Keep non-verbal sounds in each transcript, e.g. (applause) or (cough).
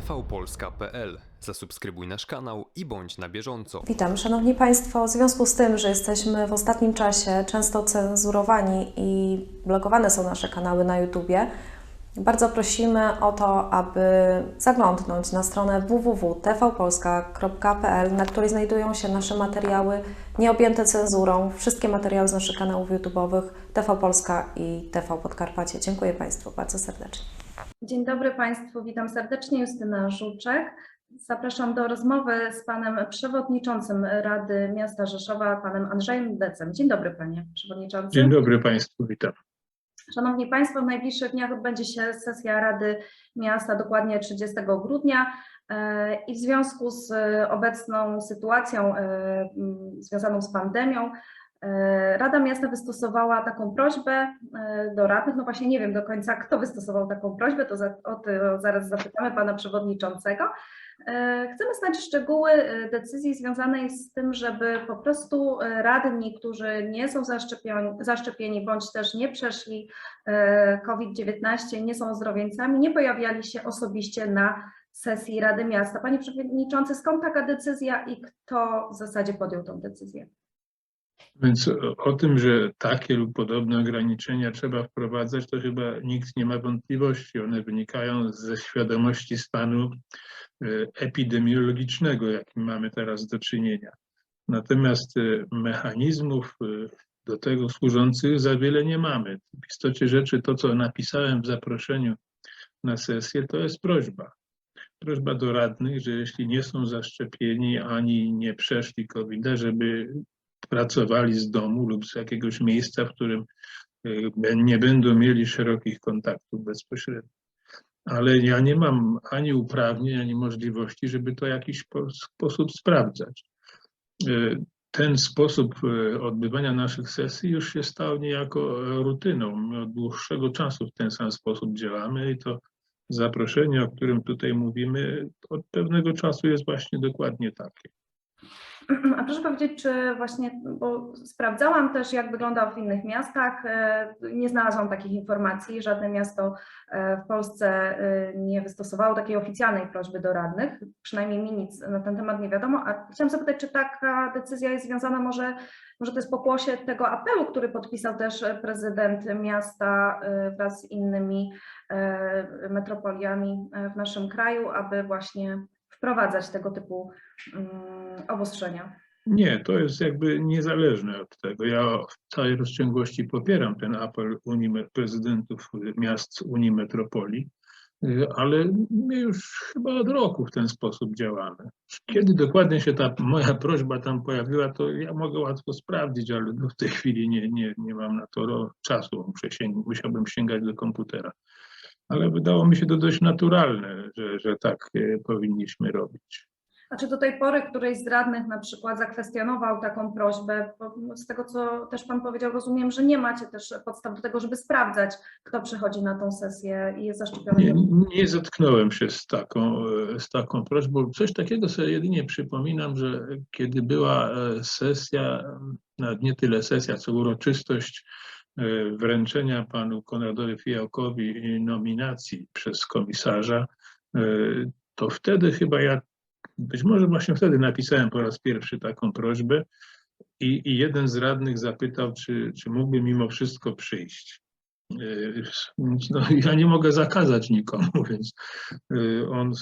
tvpolska.pl. Zasubskrybuj nasz kanał i bądź na bieżąco. Witam, Szanowni Państwo. W związku z tym, że jesteśmy w ostatnim czasie często cenzurowani i blokowane są nasze kanały na YouTubie, bardzo prosimy o to, aby zaglądnąć na stronę www.tvpolska.pl, na której znajdują się nasze materiały nieobjęte cenzurą, wszystkie materiały z naszych kanałów YouTube'owych TV Polska i TV Podkarpacie. Dziękuję Państwu bardzo serdecznie. Dzień dobry Państwu, witam serdecznie. Justyna Żuczek. Zapraszam do rozmowy z Panem Przewodniczącym Rady Miasta Rzeszowa, Panem Andrzejem Decem. Dzień dobry Panie Przewodniczący. Dzień dobry Państwu, witam. Szanowni Państwo, w najbliższych dniach odbędzie się sesja Rady Miasta, dokładnie 30 grudnia. E, I w związku z obecną sytuacją e, związaną z pandemią, e, Rada Miasta wystosowała taką prośbę e, do radnych. No właśnie nie wiem do końca, kto wystosował taką prośbę, to za, o to zaraz zapytamy Pana Przewodniczącego. E, Chcemy znać szczegóły e, decyzji związanej z tym, żeby po prostu e, radni, którzy nie są zaszczepieni, zaszczepieni bądź też nie przeszli e, COVID-19, nie są ozdrowieńcami, nie pojawiali się osobiście na sesji Rady Miasta. Panie Przewodniczący, skąd taka decyzja i kto w zasadzie podjął tą decyzję? Więc o, tym, że takie lub podobne ograniczenia trzeba wprowadzać, to chyba nikt nie ma wątpliwości. One wynikają ze świadomości stanu e, epidemiologicznego, jakim mamy teraz do czynienia. Natomiast e, mechanizmów e, do tego służących za wiele nie mamy. W istocie rzeczy to, co napisałem w zaproszeniu na sesję, to jest prośba. Prośba do radnych, że jeśli nie są zaszczepieni ani nie przeszli covid żeby pracowali z domu lub z jakiegoś miejsca, w którym y, nie będą mieli szerokich kontaktów bezpośrednich. Ale ja nie mam ani uprawnień, ani możliwości, żeby to w jakiś po- sposób sprawdzać. Y, Ten sposób y, odbywania naszych sesji już się stał niejako e, rutyną. My od dłuższego czasu w ten sam sposób działamy i to zaproszenie, o którym tutaj mówimy, od pewnego czasu jest właśnie dokładnie takie. A proszę powiedzieć, czy właśnie, bo sprawdzałam też, jak wygląda w innych miastach, e, nie znalazłam takich informacji, żadne miasto e, w Polsce e, nie wystosowało takiej oficjalnej prośby do radnych, przynajmniej mi nic na ten temat nie wiadomo, a chciałam zapytać, czy taka decyzja jest związana może, może to jest pokłosie tego apelu, który podpisał też prezydent miasta wraz z innymi metropoliami w naszym kraju, aby właśnie wprowadzać tego typu mm, obostrzenia. Nie, to jest jakby niezależne od tego. Ja w całej rozciągłości popieram ten apel Unii prezydentów miast Unii Metropolii, y, ale my już chyba od roku w ten sposób działamy. Kiedy dokładnie się ta moja prośba tam pojawiła, to ja mogę łatwo sprawdzić, ale no w tej chwili nie, nie, nie mam na to czasu. Musiałbym sięgać do komputera. Ale wydało mi się to dość naturalne, że, że tak y, powinniśmy robić. A czy do tej pory któryś z radnych na przykład zakwestionował taką prośbę? Bo z tego, co też Pan powiedział, rozumiem, że nie macie też podstaw do tego, żeby sprawdzać, kto przychodzi na tą sesję i jest zaszczepiony. Nie, nie zetknąłem się z taką, e, z taką prośbą. Coś takiego sobie jedynie przypominam, że kiedy była e, sesja, nawet nie tyle sesja, co uroczystość e, wręczenia panu Konradowi Fijałkowi nominacji przez komisarza, e, to wtedy chyba ja, być może właśnie wtedy napisałem po raz pierwszy taką prośbę i, i jeden z radnych zapytał, czy, czy mógłby mimo wszystko przyjść. Yy, No, ja nie mogę zakazać nikomu, (laughs) więc on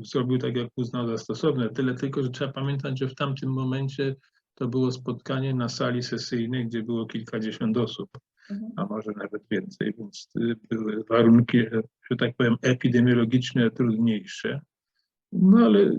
zrobił tak, jak uznał za stosowne. Tyle tylko, że trzeba pamiętać, że w tamtym momencie to było spotkanie na sali sesyjnej, gdzie było kilkadziesiąt osób, Mhm. a może nawet więcej, więc yy, były warunki, że tak powiem, epidemiologiczne trudniejsze. No ale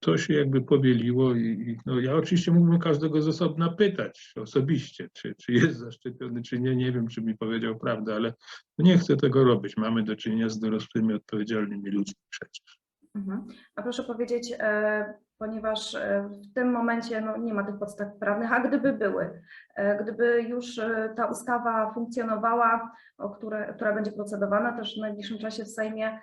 to się jakby powieliło i, i no, ja oczywiście mógłbym każdego z osobna pytać osobiście, czy, czy jest zaszczepiony, czy nie. Nie wiem, czy mi powiedział prawdę, ale nie chcę tego robić. Mamy do czynienia z dorosłymi, odpowiedzialnymi ludźmi przecież. Mhm. A proszę powiedzieć, e, ponieważ e, w tym momencie no, nie ma tych podstaw prawnych, a gdyby były, e, gdyby już e, ta ustawa funkcjonowała, o które, która będzie procedowana też w najbliższym czasie w Sejmie,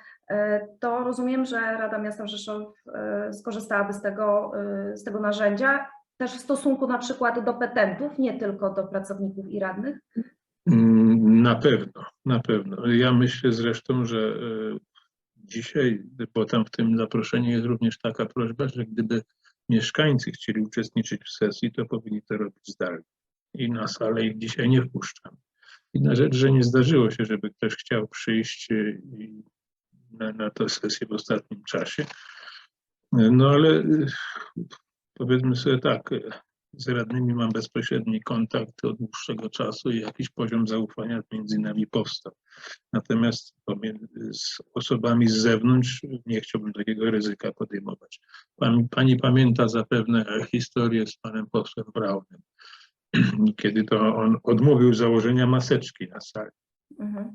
to rozumiem, że Rada Miasta Rzeszów skorzystałaby z tego, z tego narzędzia, też w stosunku na przykład do petentów, nie tylko do pracowników i radnych. Mm, Na pewno, na pewno. Ja myślę zresztą, że dzisiaj, bo tam w tym zaproszeniu jest również taka prośba, że gdyby mieszkańcy chcieli uczestniczyć w sesji, to powinni to robić zdalnie. I na salę ich dzisiaj nie wpuszczam. Inna rzecz, że nie zdarzyło się, żeby ktoś chciał przyjść i na, na tę sesję w ostatnim czasie. No ale y, powiedzmy sobie tak, y, z radnymi mam bezpośredni kontakt od dłuższego czasu i jakiś poziom zaufania między nami powstał. Natomiast z osobami z zewnątrz nie chciałbym takiego ryzyka podejmować. Pani, pani pamięta zapewne historię z panem posłem Braunem, (clears throat) kiedy to on odmówił założenia maseczki na sali. Mhm.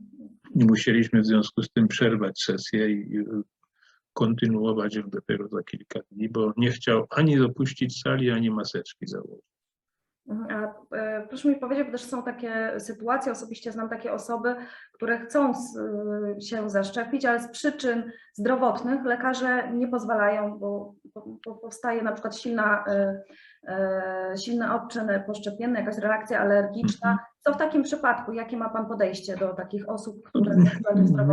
I musieliśmy w związku z tym przerwać sesję i kontynuować ją dopiero za kilka dni, bo nie chciał ani dopuścić sali, ani maseczki założyć. Mhm, A e, proszę mi powiedzieć, bo też są takie sytuacje, osobiście znam takie osoby, które chcą s- y, się zaszczepić, ale z przyczyn zdrowotnych lekarze nie pozwalają, bo, bo, bo powstaje na przykład silna, e, e, silny odczyn poszczepienny, jakaś reakcja alergiczna. Co w takim przypadku? Jakie ma Pan podejście do takich osób, które?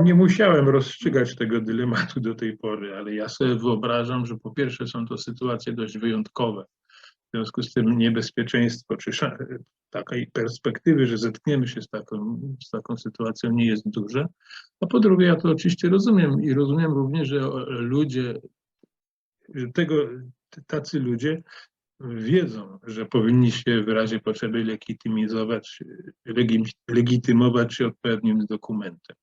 Nie musiałem rozstrzygać tego dylematu do tej pory, ale ja sobie wyobrażam, że po pierwsze są to sytuacje dość wyjątkowe. W związku z tym niebezpieczeństwo, czy takiej perspektywy, że zetkniemy się z taką, z taką sytuacją nie jest duże. A po drugie, ja to oczywiście rozumiem i rozumiem również, że ludzie, że tego, tacy ludzie wiedzą, że powinni się w razie potrzeby legitymizować, legitymować się odpowiednim dokumentem.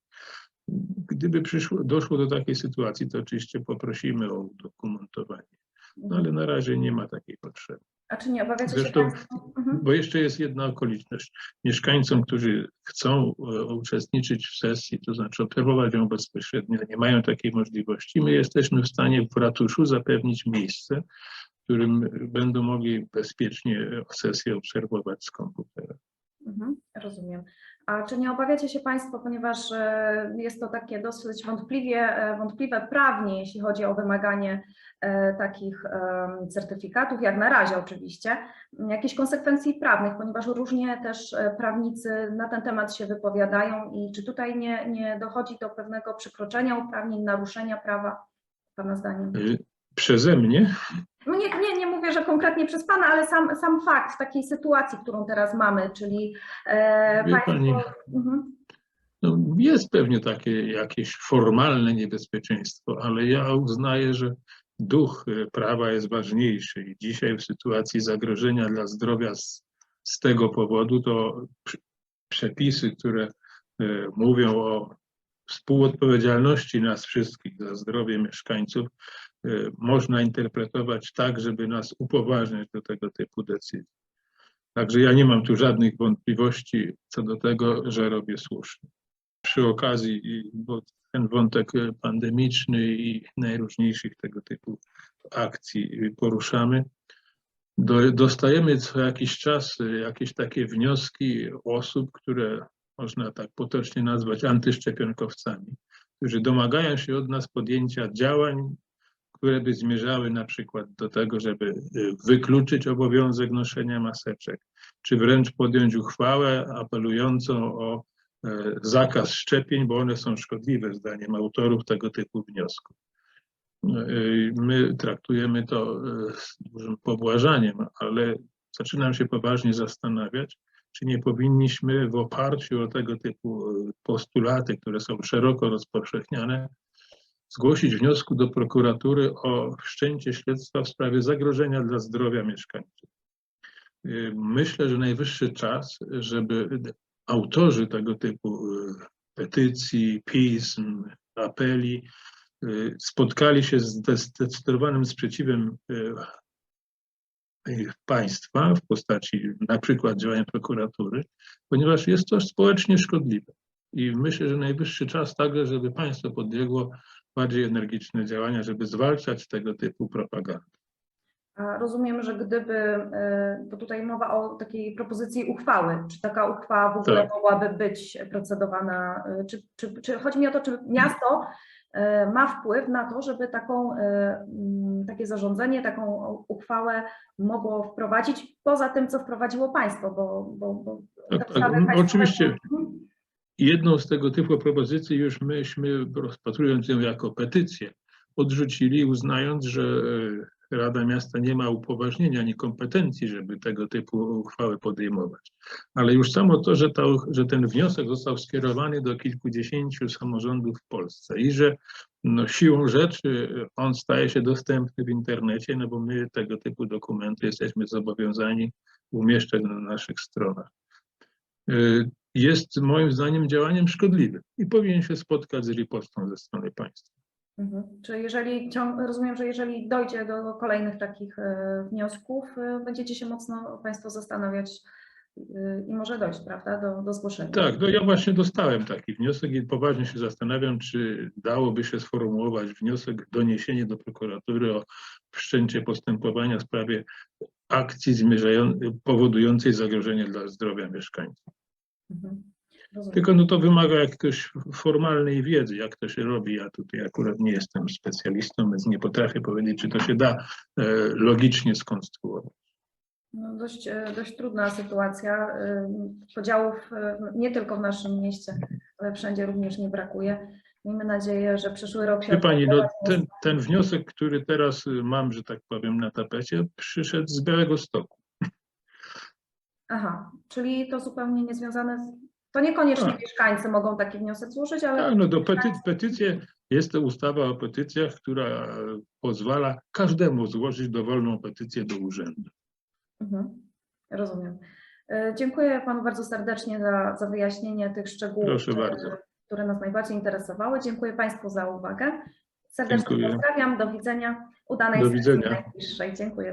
Gdyby przyszło, doszło do takiej sytuacji, to oczywiście poprosimy o udokumentowanie, no ale na razie nie ma takiej potrzeby. A czy nie obawiacie się Zresztą- Państwo? Mhm. Bo jeszcze jest jedna okoliczność. Mieszkańcom, którzy chcą e, uczestniczyć w sesji, to znaczy obserwować ją bezpośrednio, nie mają takiej możliwości. My jesteśmy w stanie w ratuszu zapewnić miejsce, w którym będą mogli bezpiecznie sesję obserwować z komputera. Mhm, rozumiem. A czy nie obawiacie się Państwo, ponieważ e, jest to takie dosyć wątpliwie, e, wątpliwe prawnie, jeśli chodzi o wymaganie e, takich certyfikatów, jak na razie oczywiście, jakichś konsekwencji prawnych, ponieważ różnie też prawnicy na ten temat się wypowiadają i czy tutaj nie, nie dochodzi do pewnego przekroczenia uprawnień, naruszenia prawa, Pana zdaniem? Przeze mnie No nie, nie, nie mówię, że konkretnie przez Pana, ale sam, sam fakt takiej sytuacji, którą teraz mamy, czyli e, Wie Państwo... pani, Mhm. No, jest pewnie takie jakieś formalne niebezpieczeństwo, ale ja uznaję, że duch e, prawa jest ważniejszy i dzisiaj w sytuacji zagrożenia dla zdrowia z, z tego powodu to przepisy, które e, mówią o współodpowiedzialności nas wszystkich za zdrowie mieszkańców, można interpretować tak, żeby nas upoważniać do tego typu decyzji. Także ja nie mam tu żadnych wątpliwości co do tego, że robię słusznie przy okazji, i- bo ten wątek e, pandemiczny i najróżniejszych tego typu akcji y, poruszamy, do, dostajemy co jakiś czas y, jakieś takie wnioski osób, które można tak potocznie nazwać antyszczepionkowcami, którzy domagają się od nas podjęcia działań, które by zmierzały na przykład do tego, żeby y, wykluczyć obowiązek noszenia maseczek, czy wręcz podjąć uchwałę apelującą o e, zakaz szczepień, bo one są szkodliwe zdaniem autorów tego typu wniosków. E, My traktujemy to e, z dużym pobłażaniem, ale zaczynam się poważnie zastanawiać, czy nie powinniśmy w oparciu o tego typu e, postulaty, które są szeroko rozpowszechniane, zgłosić wniosku do prokuratury o wszczęcie śledztwa w sprawie zagrożenia dla zdrowia mieszkańców. Y, Myślę, że najwyższy czas, żeby autorzy tego typu y, petycji, pism, apeli y, spotkali się z zde- zdecydowanym sprzeciwem państwa w postaci na przykład działań prokuratury, ponieważ jest to społecznie szkodliwe. I myślę, że najwyższy czas także, żeby państwo podjęło bardziej energiczne działania, żeby zwalczać tego typu propagandę. Rozumiem, że gdyby, e, bo tutaj mowa o takiej propozycji uchwały, czy taka uchwała w ogóle Tak. mogłaby być procedowana, e, czy, czy, czy chodzi mi o to, czy miasto e, ma wpływ na to, żeby taką, mm, takie zarządzenie, taką uchwałę mogło wprowadzić, poza tym, co wprowadziło państwo, bo, bo, bo Tak, tak, oczywiście. Mhm. Jedną z tego typu propozycji już myśmy, rozpatrując ją jako petycję, odrzucili, uznając, że Rada Miasta nie ma upoważnienia ani kompetencji, żeby tego typu uchwały podejmować. Ale już samo to, że, ta, że ten wniosek został skierowany do kilkudziesięciu samorządów w Polsce i że no, siłą rzeczy on staje się dostępny w internecie, no bo my tego typu dokumenty jesteśmy zobowiązani umieszczać na naszych stronach. Jest moim zdaniem działaniem szkodliwym i powinien się spotkać z ripostą ze strony państwa. Mhm. Czy jeżeli, rozumiem, że jeżeli dojdzie do kolejnych takich e, wniosków, e, będziecie się mocno Państwo zastanawiać e, i może dojść, prawda, do, do zgłoszenia. Tak, no ja właśnie dostałem taki wniosek i poważnie się zastanawiam, czy dałoby się sformułować wniosek, doniesienie do prokuratury o wszczęcie postępowania w sprawie akcji powodującej zagrożenie dla zdrowia mieszkańców. Mhm. Tylko no to wymaga jakiejś formalnej wiedzy, jak to się robi. Ja tutaj akurat nie jestem specjalistą, więc nie potrafię powiedzieć, czy to się da e, logicznie skonstruować. No, dość, e, dość trudna sytuacja. e, Podziałów nie tylko w naszym mieście, ale wszędzie również nie brakuje. Miejmy nadzieję, że przyszły rok się Wie pani, no, ten, ten wniosek, który teraz mam, że tak powiem, na tapecie, przyszedł z Białego Stoku. Aha, czyli to zupełnie niezwiązane z... To niekoniecznie Tak. mieszkańcy mogą taki wniosek złożyć, ale Tak, no do pety, petycje, jest to ustawa o petycjach, która pozwala każdemu złożyć dowolną petycję do urzędu. Mhm, rozumiem. E, Dziękuję Panu bardzo serdecznie za, za wyjaśnienie tych szczegółów, e, bardzo. które nas najbardziej interesowały. Dziękuję Państwu za uwagę. Serdecznie Dziękuję. pozdrawiam, do widzenia. Udanej Do widzenia. najbliższej. Dziękuję.